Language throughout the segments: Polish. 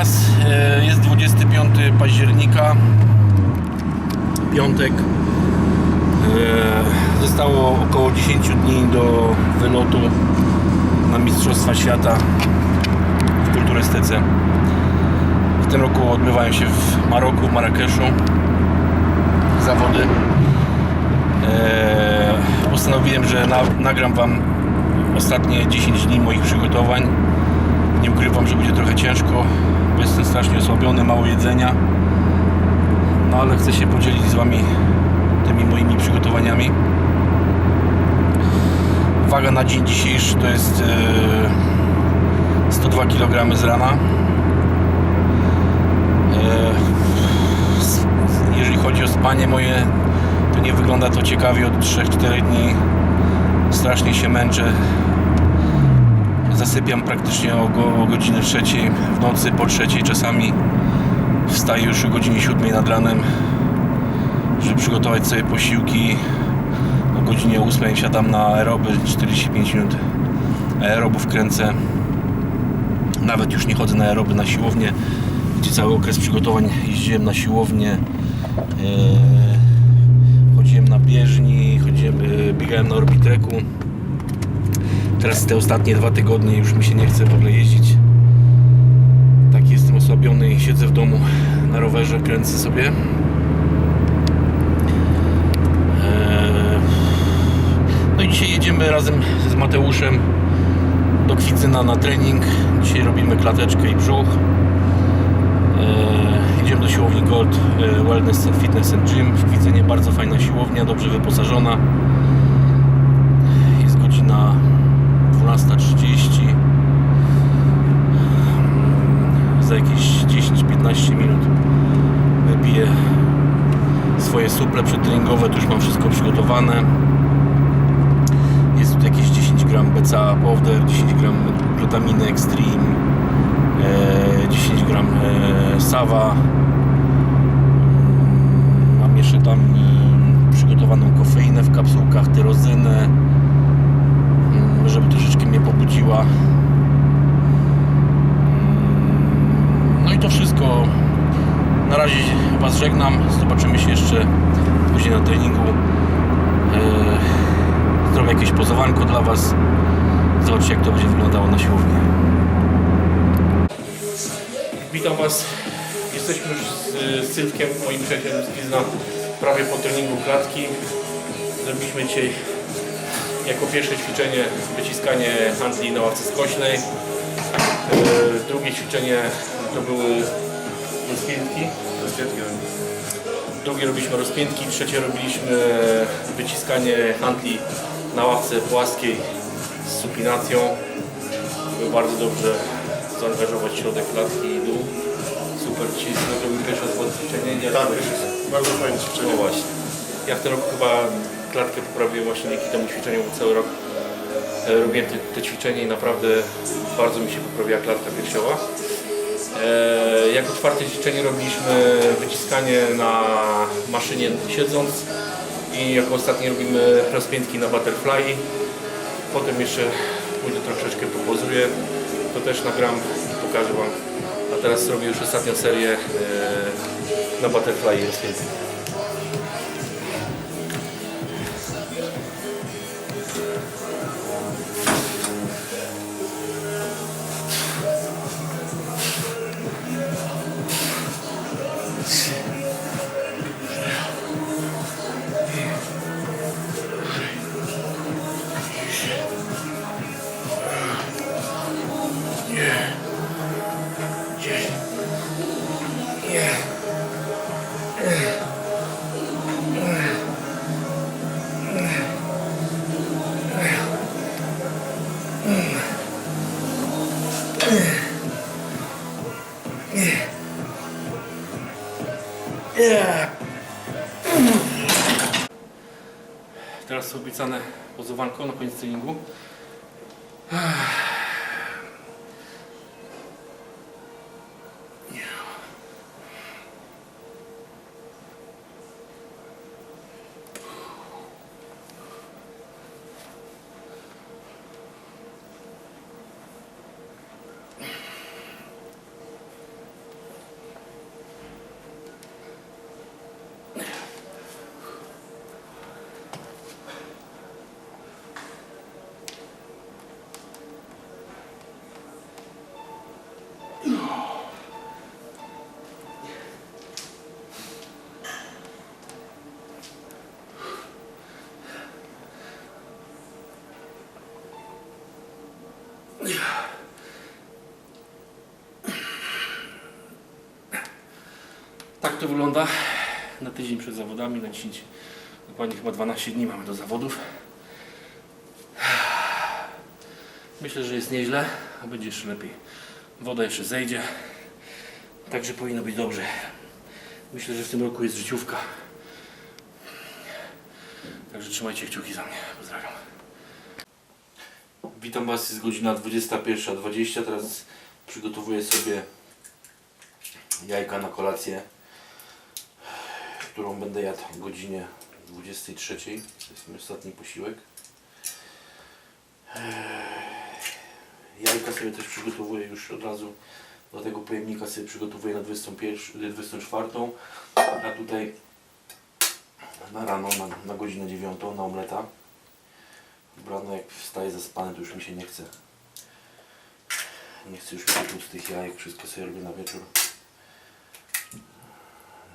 Was. E, Jest 25 października, piątek. E, Zostało około 10 dni do wylotu na Mistrzostwa Świata w kulturystyce. W tym roku odbywają się w Maroku, w Marrakeszu zawody. E, Postanowiłem, że na, nagram Wam ostatnie 10 dni moich przygotowań. Nie ukrywam, że będzie trochę ciężko, jestem strasznie osłabiony, mało jedzenia. No ale chcę się podzielić z Wami tymi moimi przygotowaniami. Waga na dzień dzisiejszy to jest e, 102 kg z rana. E, Jeżeli chodzi o spanie moje, to nie wygląda to ciekawie od 3-4 dni. Strasznie się męczę. Zasypiam praktycznie o, go, o godziny trzeciej w nocy, po trzeciej czasami. Wstaję już o godzinie 7 nad ranem, żeby przygotować sobie posiłki. O godzinie 8 siadam na aeroby, 45 minut aerobów kręcę. Nawet już nie chodzę na aeroby, na siłownię, gdzie cały okres przygotowań jeździłem na siłownię. Eee, chodziłem na bieżni, chodziłem, e, biegałem na orbitreku. Teraz te ostatnie dwa tygodnie już mi się nie chce w ogóle jeździć. Tak jestem osłabiony i siedzę w domu na rowerze, kręcę sobie. Eee, No i dzisiaj jedziemy razem z Mateuszem do Kwidzyna na trening. Dzisiaj robimy klateczkę i brzuch. Eee, Idziemy do siłowni Gold e, Wellness and Fitness and Gym w Kwidzynie. Bardzo fajna siłownia, dobrze wyposażona. Jest godzina 12.30. Za jakieś 10-15 minut wypiję swoje suple przedtreningowe. Tu już mam wszystko przygotowane. Jest tu jakieś 10 gram BCA Powder, 10 gram glutaminy Extreme, e, 10 gram e, Sava. Mm, Mam jeszcze tam e, przygotowaną kofeinę w kapsułkach, tyrozynę, mm, żeby troszeczkę mnie pobudziła. Mm, No i to wszystko. Na razie Was żegnam. Zobaczymy się jeszcze później na treningu. E, Zrobię jakieś pozowanko dla Was. Zobaczcie jak to będzie wyglądało na siłowni. Witam Was. Jesteśmy już z, Sylwkiem, moim przyjacielem z prawie po treningu klatki. Zrobiliśmy dzisiaj jako pierwsze ćwiczenie wyciskanie handli na ławce skośnej. E, drugie ćwiczenie to były rozpiętki. Drugie robiliśmy rozpiętki, trzecie robiliśmy wyciskanie handli na ławce płaskiej z supinacją. Żeby bardzo dobrze zaangażować środek klatki i dół. Super dzisiaj zrobił pierwsze ćwiczenie. Nie, Tak, bardzo fajne no ćwiczenie. właśnie. Ja w tym roku chyba klatkę poprawiłem właśnie dzięki temu ćwiczeniu, bo cały rok e, robiłem te, te ćwiczenie i naprawdę bardzo mi się poprawiła klatka piersiowa. E, jako czwarte ćwiczenie robiliśmy wyciskanie na maszynie siedząc i jako ostatnie robimy rozpiętki na butterfly. Potem jeszcze pójdę troszeczkę popozuję, to też nagram i pokażę Wam. A teraz robię już ostatnią serię e, na butterfly rozpiętki. Teraz obiecane pozowanko na koniec treningu. To wygląda na tydzień przed zawodami, na 10, dokładnie chyba 12 dni mamy do zawodów. Myślę, że jest nieźle, a będzie jeszcze lepiej. Woda jeszcze zejdzie, także powinno być dobrze. Myślę, że w tym roku jest życiówka. Także trzymajcie kciuki za mnie. Pozdrawiam. Witam Was, jest godzina 21.20. Teraz przygotowuję sobie jajka na kolację, którą będę jadł o godzinie 23. To jest mój ostatni posiłek. Jajka sobie też przygotowuję już od razu do tego pojemnika sobie przygotowuję na 21, 24, a tutaj na rano, na, na godzinę 9 na omleta. Rano jak wstaję zaspany, to już mi się nie chce. Nie chcę już z tych jajek, wszystko sobie robię na wieczór.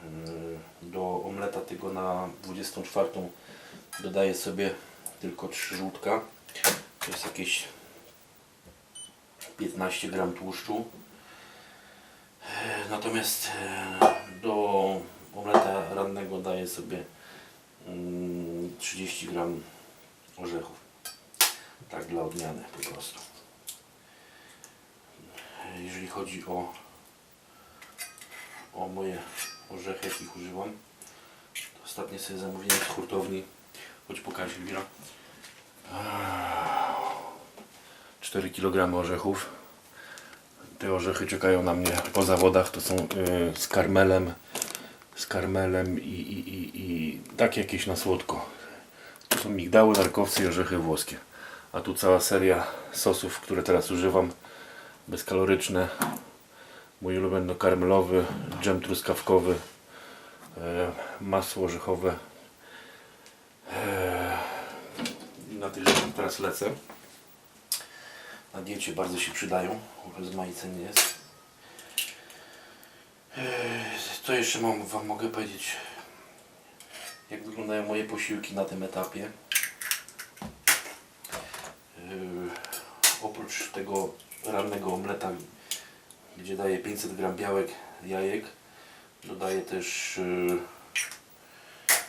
Yy, Do omleta tego na 24 dodaję sobie tylko 3 żółtka. To jest jakieś 15 gram tłuszczu. Natomiast yy, do omleta rannego daję sobie mm, 30 gram orzechów. Tak dla odmiany po prostu. Jeżeli chodzi o, o moje orzechy, jakich używam, ostatnio sobie zamówiłem z hurtowni, choć pokażę chwilę. 4 kg orzechów. Te orzechy czekają na mnie po zawodach. To są y, z karmelem, z karmelem i, i, i, i takie jakieś na słodko. To są migdały, narkowce i orzechy włoskie. A tu cała seria sosów, które teraz używam. Bezkaloryczne. Mój ulubiony karmelowy, dżem truskawkowy, e, masło orzechowe. E, na tych teraz lecę. Na diecie bardzo się przydają. Rozmaice nie jest. E, Co jeszcze mam, Wam mogę powiedzieć? Jak wyglądają moje posiłki na tym etapie? Oprócz tego rannego omleta, gdzie daję 500 gram białek, jajek, dodaję też yy,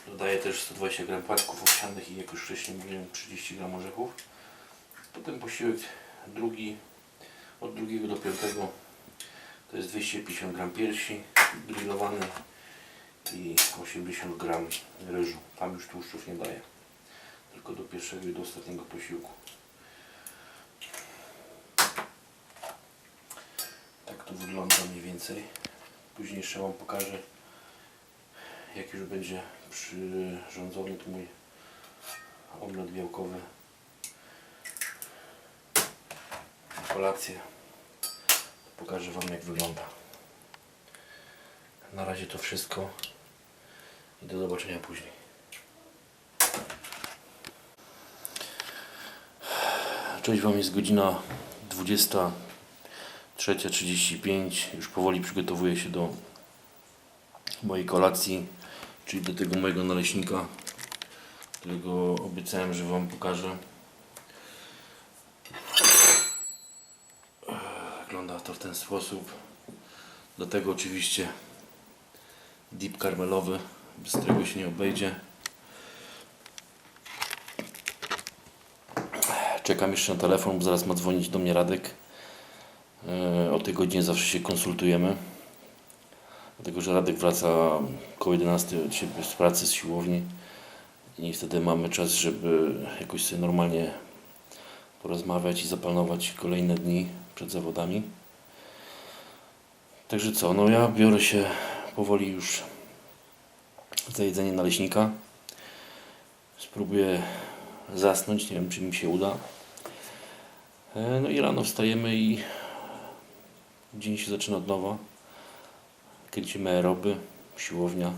dodaję też 120 gram płatków owsianych i jak już wcześniej mówiłem 30 gram orzechów. Potem posiłek drugi, od drugiego do piątego to jest 250 gram piersi grillowanej i 80 gram ryżu. Tam już tłuszczów nie daję. Tylko do pierwszego i do ostatniego posiłku. Tak to wygląda mniej więcej. Później jeszcze Wam pokażę jak już będzie przyrządzony tu mój omlet białkowy kolację. Pokażę Wam jak wygląda. Na razie to wszystko i do zobaczenia później. Cześć Wam, jest godzina 23.35. Już powoli przygotowuję się do mojej kolacji, czyli do tego mojego naleśnika, którego obiecałem, że Wam pokażę. Wygląda to w ten sposób. Do tego oczywiście dip karmelowy, bez którego się nie obejdzie. Czekam jeszcze na telefon, bo zaraz ma dzwonić do mnie Radek. E, O tej godzinie zawsze się konsultujemy. Dlatego, że Radek wraca koło 11 od siebie z pracy, z siłowni i wtedy mamy czas, żeby jakoś sobie normalnie porozmawiać i zaplanować kolejne dni przed zawodami. Także co, no ja biorę się powoli już za jedzenie naleśnika. Spróbuję zasnąć, nie wiem czy mi się uda. E, No i rano wstajemy i dzień się zaczyna od nowa. Kręcimy aeroby, siłownia.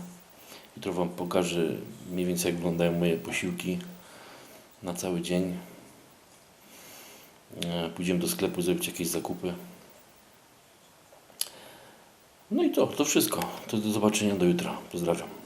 Jutro Wam pokażę mniej więcej jak wyglądają moje posiłki na cały dzień. E, Pójdziemy do sklepu zrobić jakieś zakupy. No i to, to wszystko. To do zobaczenia do jutra. Pozdrawiam.